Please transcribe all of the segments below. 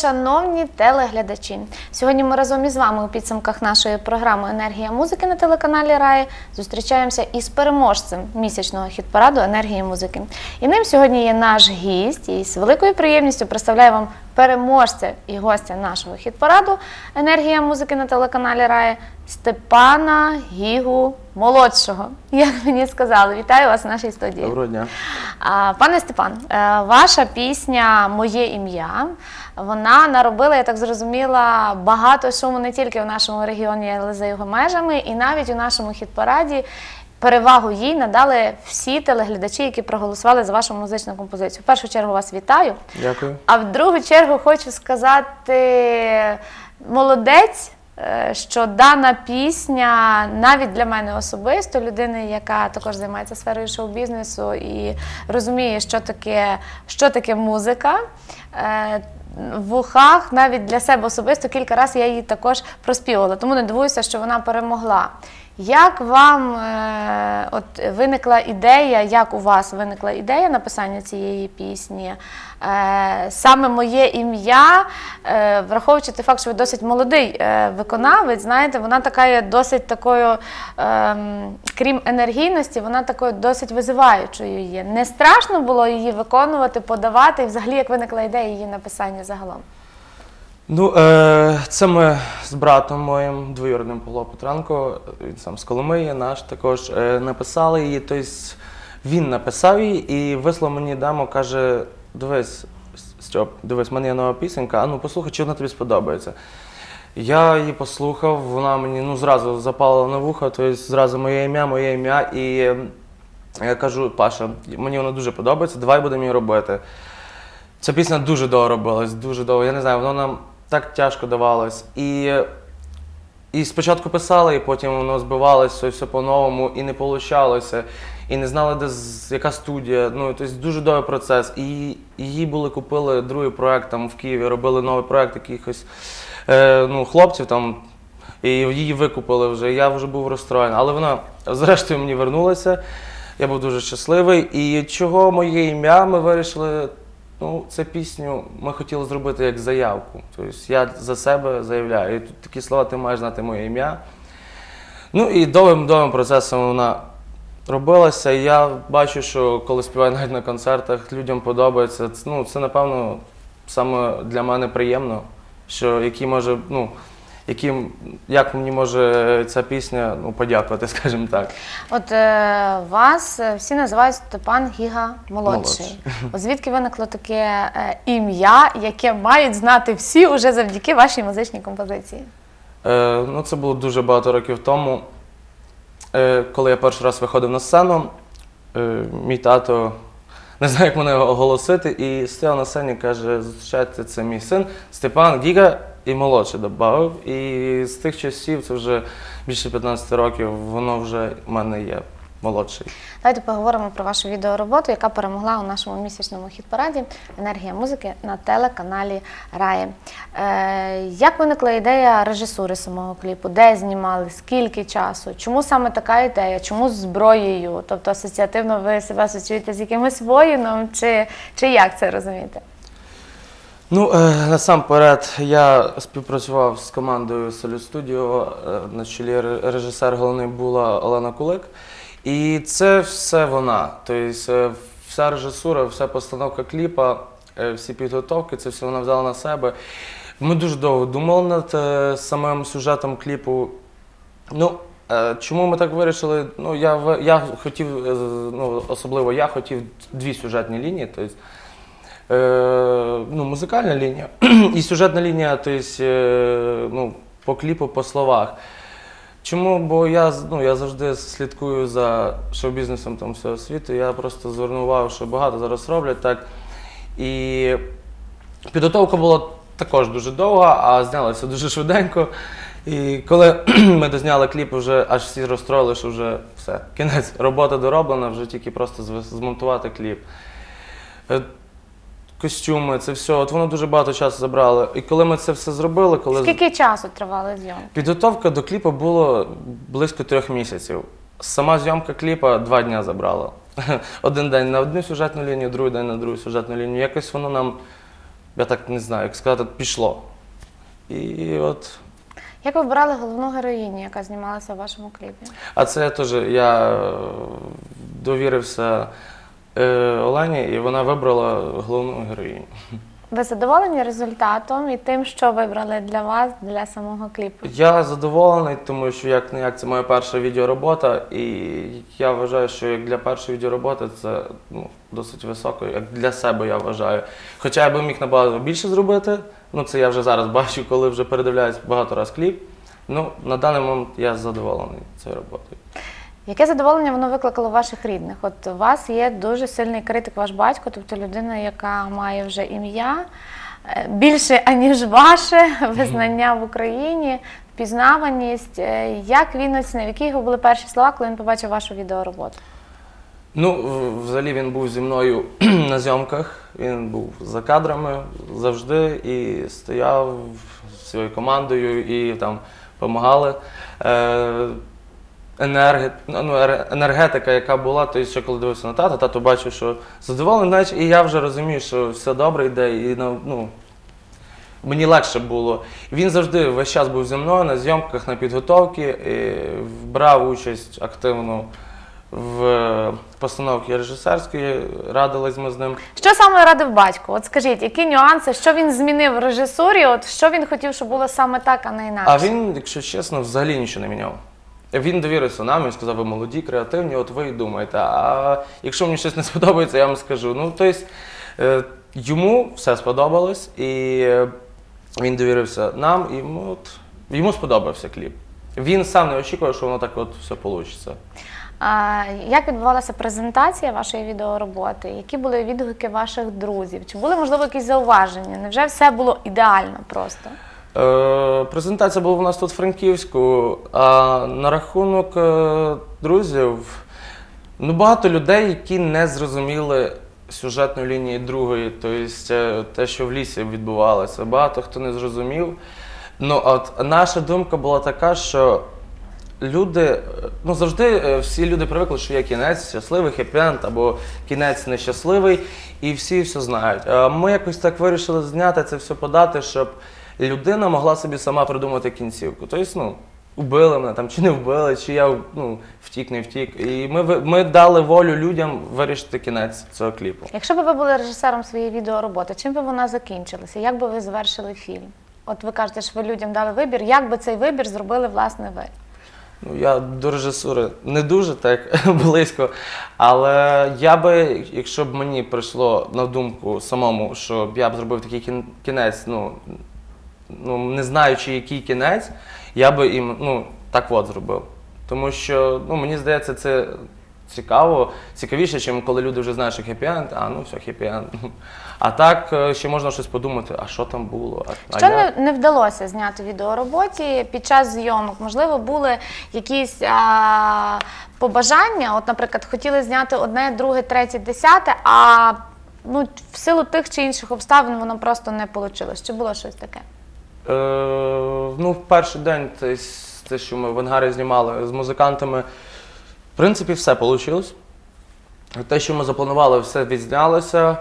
Шановні телеглядачі. Сьогодні ми разом із вами у підсумках нашої програми Енергія музики на телеканалі Раї зустрічаємося із переможцем місячного хіт-параду Енергії музики. І ним сьогодні є наш гість, і з великою приємністю представляю вам переможця і гостя нашого хіт-параду Енергія музики на телеканалі Раї Степана Гігу молодшого. Як мені сказали, вітаю вас в нашій студії. Доброго дня. Пане Степан, е, ваша пісня Моє ім'я вона наробила, я так зрозуміла, багато шуму не тільки в нашому регіоні, але за його межами, і навіть у нашому хіт-параді. Перевагу їй надали всі телеглядачі, які проголосували за вашу музичну композицію. В першу чергу вас вітаю. Дякую. А в другу чергу хочу сказати молодець, е, що дана пісня навіть для мене особисто, людини, яка також займається сферою шоу-бізнесу і розуміє, що таке, що таке музика. е, В ухах навіть для себе особисто кілька разів я її також проспівувала, тому не дивуюся, що вона перемогла. Як вам е, от виникла ідея, як у вас виникла ідея написання цієї пісні? Е, саме моє ім'я, е, враховуючи той факт, що ви досить молодий виконавець, знаєте, вона така є досить такою, ем, крім енергійності, вона такою досить визиваючою є. Не страшно було її виконувати, подавати, і взагалі як виникла ідея її написання загалом? Ну, е, це ми з братом моїм двоюродним Павло Петренко, він сам з Коломиї, наш також е, написали її. Тобто він написав її і вислав мені демо, каже: дивись, Стьоп, дивись, в мене є нова пісенька, а ну послухай, чи вона тобі сподобається. Я її послухав, вона мені ну, зразу запала на вухо, тобто зразу моє ім'я, моє ім'я. І я кажу, Паша, мені вона дуже подобається, давай будемо її робити. Ця пісня дуже довго робилась, дуже довго. Я не знаю, воно нам так тяжко давалось. І, і спочатку писали, і потім воно збивалося, все по-новому, і не получалося. І не знали, де яка студія. Ну, тобто дуже довгий процес. І її були купили другий проект там в Києві, робили новий проект якихось е, ну, хлопців там. І її викупили вже. Я вже був розстроєний. Але вона зрештою мені вернулася. Я був дуже щасливий. І чого моє ім'я ми вирішили. Ну, цю пісню ми хотіли зробити як заявку. Тобто я за себе заявляю. І тут такі слова, ти маєш знати моє ім'я. Ну і довгим довгим процесом вона робилася. І я бачу, що коли співаю навіть на концертах, людям подобається. Ну, це напевно саме для мене приємно, що які може, ну, яким, як мені може ця пісня ну, подякувати, скажімо так. От е, вас е, всі називають Степан Гіга молодший. Молодший. От звідки виникло таке е, ім'я, яке мають знати всі уже завдяки вашій музичній композиції? Е, ну, це було дуже багато років тому. Е, коли я перший раз виходив на сцену, е, мій тато не знаю, як мене оголосити, і стояв на сцені каже: зустрічайте, це мій син Степан Гіга і молодший додав. І з тих часів, це вже більше 15 років, воно вже в мене є молодший. Давайте поговоримо про вашу відеороботу, яка перемогла у нашому місячному хіт-параді Енергія музики на телеканалі Раї. Е, як виникла ідея режисури самого кліпу? Де знімали? Скільки часу? Чому саме така ідея? Чому з зброєю? Тобто асоціативно ви себе асоціюєте з якимось воїном, чи, чи як це розумієте? Ну, е, насамперед, я співпрацював з командою Salute Studio, е, на чолі режисер головний була Олена Кулик. І це все вона. Тобто, е, вся режисура, вся постановка кліпа, всі підготовки, це все вона взяла на себе. Ми дуже довго думали над самим сюжетом кліпу. Ну, чому ми так вирішили? Ну, я, я хотів, ну, особливо я хотів дві сюжетні лінії. Тобто, Е, ну, музикальна лінія і сюжетна лінія, тобто, е, ну, по кліпу, по словах. Чому? Бо я, ну, я завжди слідкую за шоу-бізнесом там, всього світу. Я просто звернув увагу, що багато зараз роблять так. І підготовка була також дуже довга, а знялася дуже швиденько. І коли ми дозняли кліп, вже аж всі розстроїли, що вже все, кінець, робота дороблена, вже тільки просто змонтувати кліп. Костюми, це все, от воно дуже багато часу забрало. І коли ми це все зробили, коли Скільки часу тривали зйомки? підготовка до кліпу було близько трьох місяців. Сама зйомка кліпа два дні забрала. Один день на одну сюжетну лінію, другий день на другу сюжетну лінію. Якось воно нам я так не знаю, як сказати, пішло. І от. Як ви обирали головну героїню, яка знімалася у вашому кліпі? А це теж я е, довірився Олені, і вона вибрала головну героїню. Ви задоволені результатом і тим, що вибрали для вас для самого кліпу? Я задоволений, тому що як не як це моя перша відеоробота, і я вважаю, що як для першої відеороботи це ну, досить високо, як для себе я вважаю. Хоча я би міг набагато більше зробити, ну це я вже зараз бачу, коли вже передивляюсь багато раз кліп. Ну, на даний момент я задоволений цією роботою. Яке задоволення воно викликало ваших рідних? От у вас є дуже сильний критик, ваш батько, тобто людина, яка має вже ім'я е, більше аніж ваше визнання в Україні, впізнаваність. Е, Як він оцінив? Які його були перші слова, коли він побачив вашу відеороботу? Ну, взагалі він був зі мною на зйомках, він був за кадрами завжди і стояв зі своєю командою і там допомагали. Е, енерги, ну, ер- енергетика, яка була, то ще коли дивився на тата, тато бачив, що задоволений, знаєш, і я вже розумію, що все добре йде, і ну, ну, мені легше було. Він завжди весь час був зі мною на зйомках, на підготовці, і брав участь активно в постановці режисерської, радились ми з ним. Що саме радив батько? От скажіть, які нюанси, що він змінив в режисурі? От що він хотів, щоб було саме так, а не інакше? А він, якщо чесно, взагалі нічого не міняв. Він довірився нам, він сказав, ви молоді, креативні, от ви і думаєте. А якщо мені щось не сподобається, я вам скажу. Ну, тобто, е, йому все сподобалось, і е, він довірився нам, і йому, от, йому сподобався кліп. Він сам не очікував, що воно так от все вийде. А, як відбувалася презентація вашої відеороботи? Які були відгуки ваших друзів? Чи були можливо якісь зауваження? Невже все було ідеально просто? Е, презентація була у нас тут в Франківську. А на рахунок е, друзів, ну багато людей, які не зрозуміли сюжетної лінії другої, тобто е, те, що в лісі відбувалося. Багато хто не зрозумів. Ну, от наша думка була така, що люди, ну завжди всі люди привикли, що є кінець щасливий, хеппі-енд або кінець нещасливий, і всі все знають. Ми якось так вирішили зняти це все подати, щоб людина могла собі сама придумати кінцівку. Тобто, ну, вбили мене там чи не вбили, чи я ну, втік, не втік. І ми, ми дали волю людям вирішити кінець цього кліпу. Якщо б ви були режисером своєї відеороботи, чим би вона закінчилася? Як би ви завершили фільм? От ви кажете, що ви людям дали вибір. Як би цей вибір зробили власне ви? Ну, я до режисури не дуже так близько. Але я би, якщо б мені прийшло на думку самому, що я б зробив такий кінець, ну, ну не знаючи, який кінець, я би їм ну, так от зробив. Тому що ну, мені здається, це цікаво, цікавіше, ніж коли люди вже знають, що хеппі-енд, а ну все, хеппі-енд. А так е, ще можна щось подумати, а що там було? А, а Що як? не, не вдалося зняти відеороботі під час зйомок? Можливо, були якісь а, побажання. От, наприклад, хотіли зняти одне, друге, третє, десяте, а ну, в силу тих чи інших обставин воно просто не вийшло. Чи було щось таке? Е, ну, в перший день с- те, що ми в ангарі знімали з музикантами, в принципі, все вийшло. Те, що ми запланували, все відзнялося.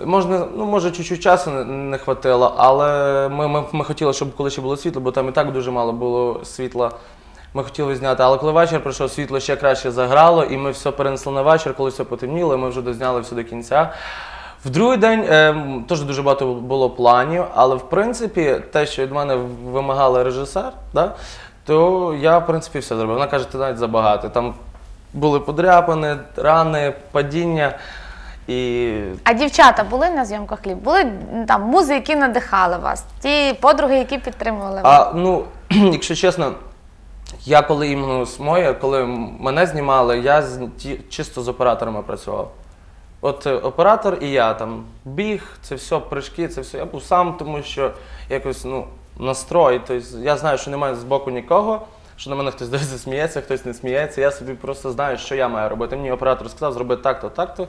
Можна, ну, може, чуть-чуть часу не, хватило, але ми, ми, ми хотіли, щоб коли ще було світло, бо там і так дуже мало було світла. Ми хотіли зняти, але коли вечір прийшов, світло ще краще заграло, і ми все перенесли на вечір, коли все потемніло, ми вже дозняли все до кінця. В другий день е, теж дуже багато було планів, але в принципі те, що від мене вимагала режисер, да, то я в принципі все зробив. Вона каже, ти навіть забагато. Там були подряпини, рани, падіння. І А дівчата були на зйомках кліп? Були там музи, які надихали вас, ті подруги, які підтримували вас? А ну, якщо чесно, я коли іменно з моє, коли мене знімали, я з, ті, чисто з операторами працював. От е, оператор і я там біг, це все, прыжки, це все. Я був сам, тому що якось ну, настрой. Тобто я знаю, що немає з боку нікого, що на мене хтось дивиться, сміється, хтось не сміється. Я собі просто знаю, що я маю робити. Мені оператор сказав, зроби так-то, так-то.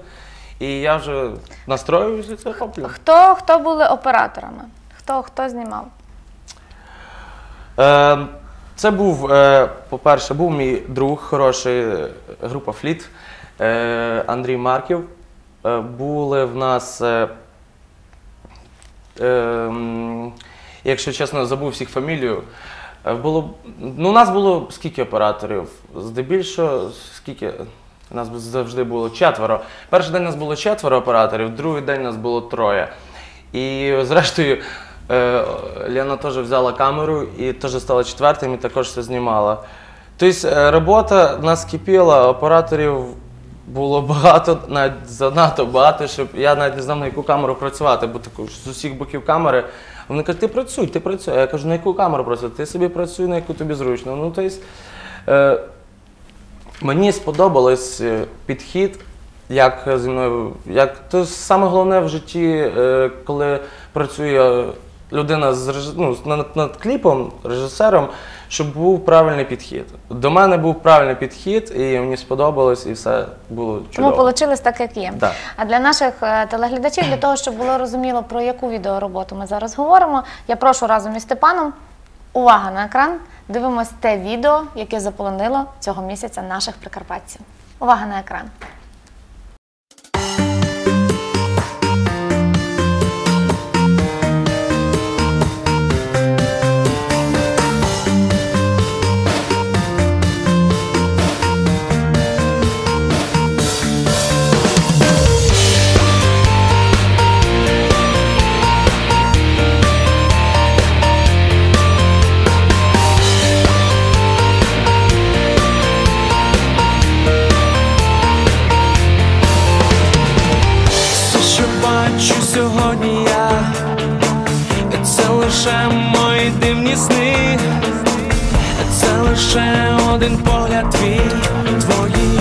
І я вже настроююся, це роблю. Хто, хто були операторами? Хто, хто знімав? Е, це був, е, по-перше, був мій друг, хороший е, група Фліт е, Андрій Марків. Е, були в нас е, е, якщо чесно, забув всіх фамілію. Е, Було, ну, у нас було скільки операторів? Здебільшого, скільки? У нас завжди було четверо. Перший день у нас було четверо операторів, другий день у нас було троє. І зрештою, Лена теж взяла камеру і теж стала четвертим і також все знімала. Тобто робота нас кипіла, операторів було багато, навіть занадто багато, щоб я навіть не знав, на яку камеру працювати, бо таку, з усіх боків камери. Вони кажуть, ти працюй, ти працюй. А я кажу, на яку камеру працювати? Ти собі працюй, на яку тобі зручно. Ну, тобто, е, мені сподобалось е, підхід, як зі мною. Як, то саме головне в житті, е, коли працює людина з ну, над, над кліпом, режисером, щоб був правильний підхід. До мене був правильний підхід, і мені сподобалось, і все було чудово. Тому вийшло так, як є. Так. А для наших е, телеглядачів, для того, щоб було розуміло, про яку відеороботу ми зараз говоримо, я прошу разом із Степаном. Увага на екран. Дивимось те відео, яке заполонило цього місяця наших прикарпатців. Увага на екран. Лише один погляд твій, твої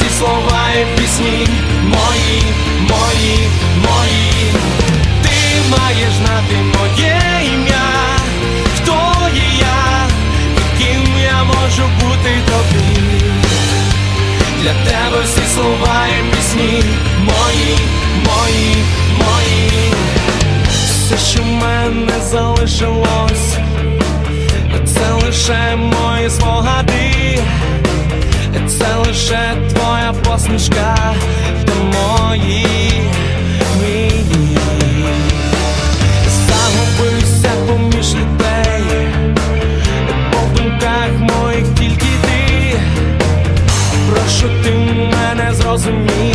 всі слова і пісні мої, мої, мої. Ти маєш знати моє ім'я, хто є я, і ким я можу бути тобі. Для тебе всі слова і пісні мої, мої, мої. Все, що в мене залишилось, це лише мої спогади, це лише твоя посмішка до мої мрії. Загубився поміж людей, в думках моїх тільки ти. Прошу ти мене зрозумій,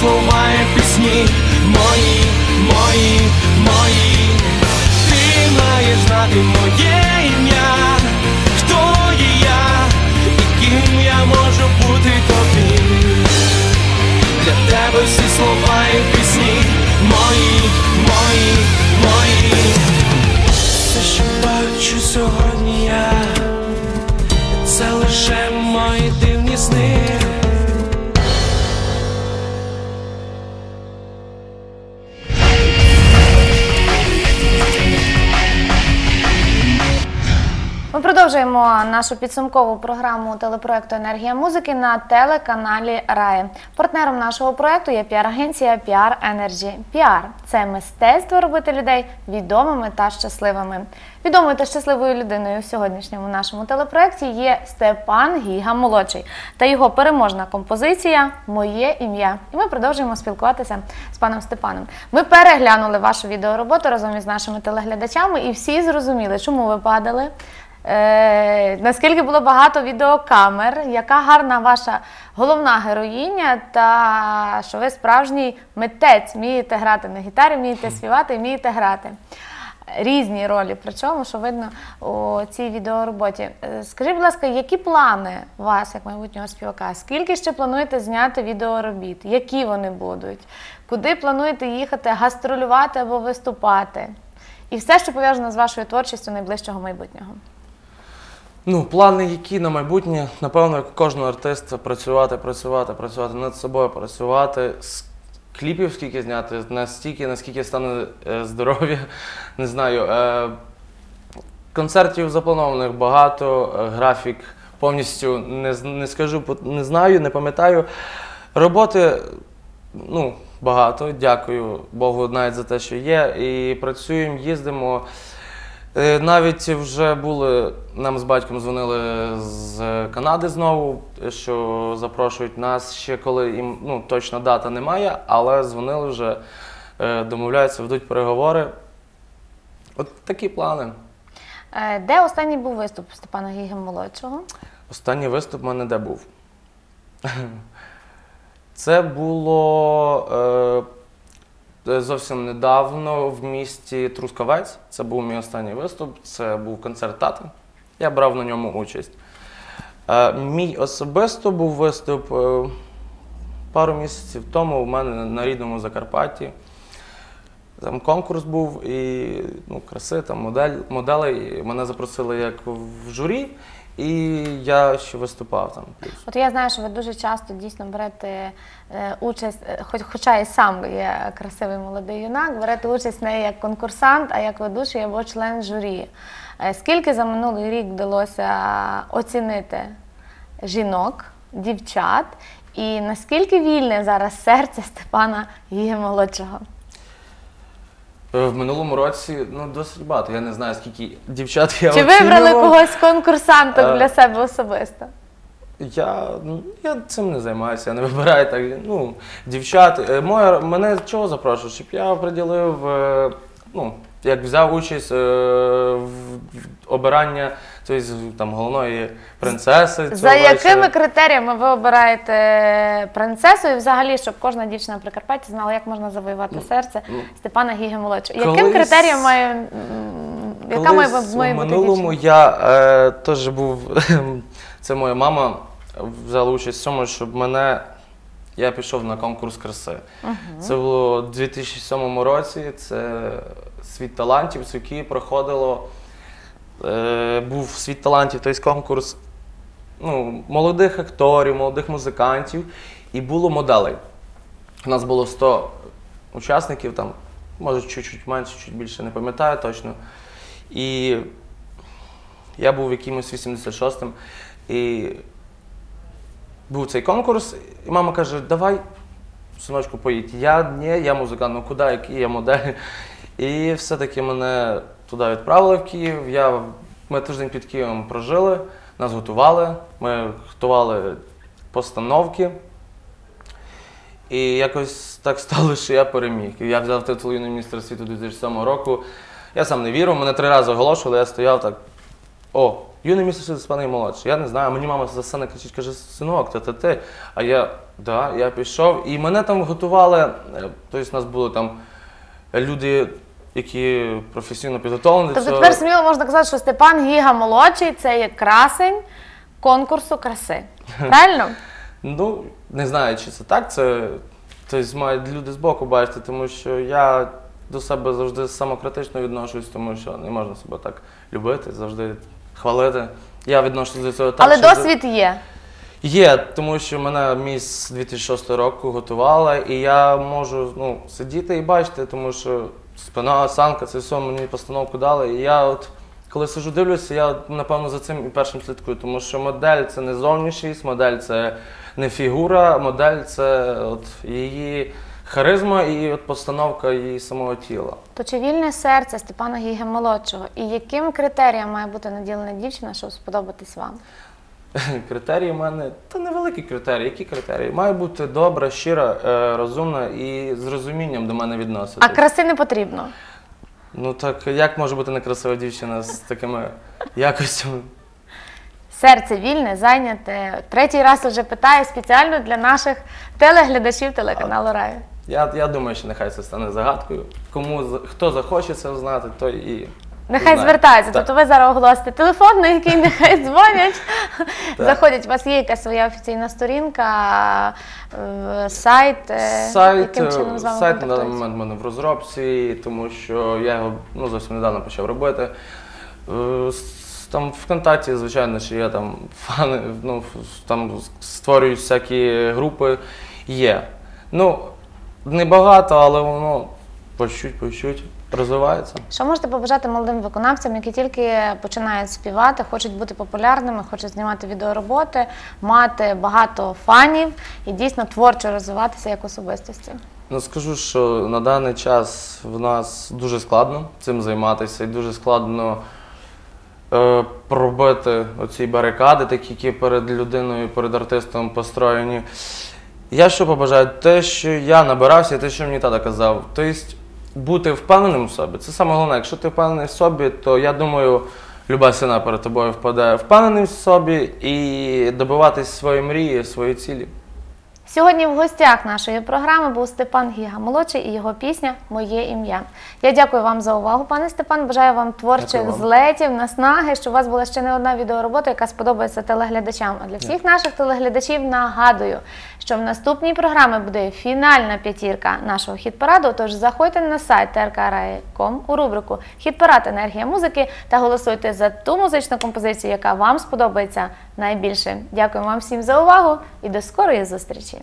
слова і пісні мої, мої, мої. Ти маєш знати моє ім'я, хто є я, і ким я можу бути тобі. Для тебе всі слова і пісні продовжуємо нашу підсумкову програму телепроекту Енергія музики на телеканалі Раї. Партнером нашого проекту є піар-агенція PR Energy. PR – це мистецтво робити людей відомими та щасливими. Відомою та щасливою людиною в сьогоднішньому нашому телепроекті є Степан Гіга молодший та його переможна композиція Моє ім'я. І ми продовжуємо спілкуватися з паном Степаном. Ми переглянули вашу відеороботу разом із нашими телеглядачами, і всі зрозуміли, чому ви падали. Е, наскільки було багато відеокамер, яка гарна ваша головна героїня, та що ви справжній митець, вмієте грати на гітарі, вмієте співати, вмієте грати. Різні ролі, причому, що видно у цій відеороботі. Е, Скажіть, будь ласка, які плани у вас, як майбутнього співака? Скільки ще плануєте зняти відеоробіт? Які вони будуть? Куди плануєте їхати, гастролювати або виступати? І все, що пов'язано з вашою творчістю найближчого майбутнього. Ну, плани, які на майбутнє, напевно, як у кожного артиста, працювати, працювати, працювати над собою, працювати. С- Кліпів скільки зняти, настільки, наскільки стане е, здоров'я, не знаю. Е, концертів запланованих багато, е, графік повністю не, з- не скажу, не знаю, не пам'ятаю. Роботи ну, багато, дякую Богу навіть за те, що є. І працюємо, їздимо. Е, Навіть вже були, нам з батьком дзвонили з Канади знову, що запрошують нас ще коли їм ну, точно дата немає, але дзвонили вже, е, домовляються, ведуть переговори. От такі плани. Е, Де останній був виступ Степана Гіги молодшого? Останній виступ в мене де був? Це було зовсім недавно в місті Трускавець. Це був мій останній виступ. Це був концерт тати. Я брав на ньому участь. Е, мій особисто був виступ е, пару місяців тому у мене на рідному Закарпатті. Там конкурс був і ну, краси, там модель, моделей. Мене запросили як в журі, і я ще виступав там. От я знаю, що ви дуже часто дійсно берете е, участь, е, хоч, хоча і сам є красивий молодий юнак, берете участь не як конкурсант, а як ведучий або член журі. Е, Скільки за минулий рік вдалося оцінити жінок, дівчат, і наскільки вільне зараз серце Степана Гіги молодшого? Е, В минулому році ну, досить багато. Я не знаю, скільки дівчат я Чи вибрали оцінював. когось конкурсантом конкурсанток Е, для себе особисто? Я, ну, я цим не займаюся, я не вибираю так. Ну, дівчат. Е, Моя, мене чого запрошують? Щоб я приділив, е, ну, як взяв участь е, в обирання тобто, там, головної принцеси. цього За вечора. якими критеріями ви обираєте принцесу і взагалі, щоб кожна дівчина в Прикарпатті знала, як можна завоювати серце ну, Степана Гіги молодшого? Яким колись- критерієм має м, яка має, Колись має у бути минулому дівчина? я е, теж був. Це моя мама взяла участь в цьому, щоб мене. Я пішов на конкурс краси. Це було у 2007 році. Це світ талантів, який проходило. Е, був світ талантів, тобто конкурс ну, молодих акторів, молодих музикантів, і було моделей. У нас було 100 учасників, там, може, чуть-чуть менше, чуть більше, не пам'ятаю точно. І я був якимось 86-м. І був цей конкурс, і мама каже, давай, синочку, поїдь. Я ні, я музикант, ну куди, який я модель. І все-таки мене туди відправили в Київ. Я, ми тиждень під Києвом прожили, нас готували, ми готували постановки. І якось так стало, що я переміг. Я взяв титул юний міністр світу 2007 року. Я сам не вірив, мене три рази оголошували, я стояв так. О, юний міністр світу Степан молодший. Я не знаю, мені мама за сцени кричить, каже, синок, це ти ти. А я, да, я пішов. І мене там готували. е, Тобто, у нас були там люди, які професійно підготовлені. Тобто тепер сміло можна казати, що Степан Гіга молодший це є красень конкурсу краси. Правильно? Ну, не знаю, чи це так. Це тобто, мають люди збоку бачити, тому що я до себе завжди самокритично відношусь, тому що не можна себе так любити, завжди хвалити. Я відношусь до цього так. Але що досвід є. Є, тому що мене міс 2006 року готувала, і я можу ну, сидіти і бачити, тому що спина, осанка, це все мені постановку дали. І я от коли сижу, дивлюся, я напевно за цим і першим слідкую, тому що модель це не зовнішність, модель це не фігура, модель це от її харизма і от постановка її самого тіла. То чи вільне серце Степана Гіге молодшого? І яким критеріям має бути наділена дівчина, щоб сподобатись вам? Критерії в мене та невеликі критерії. Які критерії? Має бути добра, щира, е, розумна і з розумінням до мене відноситись. А краси не потрібно. Ну так як може бути некрасива дівчина з такими якостями? Серце вільне, зайняте. Третій раз вже питаю спеціально для наших телеглядачів телеканалу Раю. Я, я думаю, що нехай це стане загадкою. Кому хто захоче це знати, той і Нехай знає. звертаються. Так. Тобто ви зараз оголосите телефон, на який нехай дзвонять. Заходять. У вас є якась своя офіційна сторінка, е, сайт, е, Сайт, яким чином е, з вами сайт на даний момент в мене в розробці, тому що я його ну, зовсім недавно почав робити. Там в ВКонтакті, звичайно, що є там фани, ну, там створюють всякі групи. Є. Ну, небагато, але воно по чуть, по чуть розвивається. Що можете побажати молодим виконавцям, які тільки починають співати, хочуть бути популярними, хочуть знімати відеороботи, мати багато фанів і дійсно творчо розвиватися як особистості? Ну, скажу, що на даний час в нас дуже складно цим займатися і дуже складно е, пробити оці барикади, такі, які перед людиною, перед артистом построєні. Я що побажаю? Те, що я набирався, те, що мені тата казав. Тобто бути впевненим в собі. Це саме головне. Якщо ти впевнений в собі, то я думаю, люба сина перед тобою впаде. Впевнений в собі і добиватись своєї мрії, своєї цілі. Сьогодні в гостях нашої програми був Степан Гіга молодший і його пісня Моє ім'я. Я дякую вам за увагу, пане Степан. Бажаю вам творчих вам. злетів, наснаги, щоб у вас була ще не одна відеоробота, яка сподобається телеглядачам. А для всіх наших телеглядачів нагадую, що в наступній програмі буде фінальна п'ятірка нашого хіт-параду. Тож заходьте на сайт trkrai.com у рубрику Хіт-парад енергія музики та голосуйте за ту музичну композицію, яка вам сподобається найбільше. Дякую вам всім за увагу і до скорої зустрічі!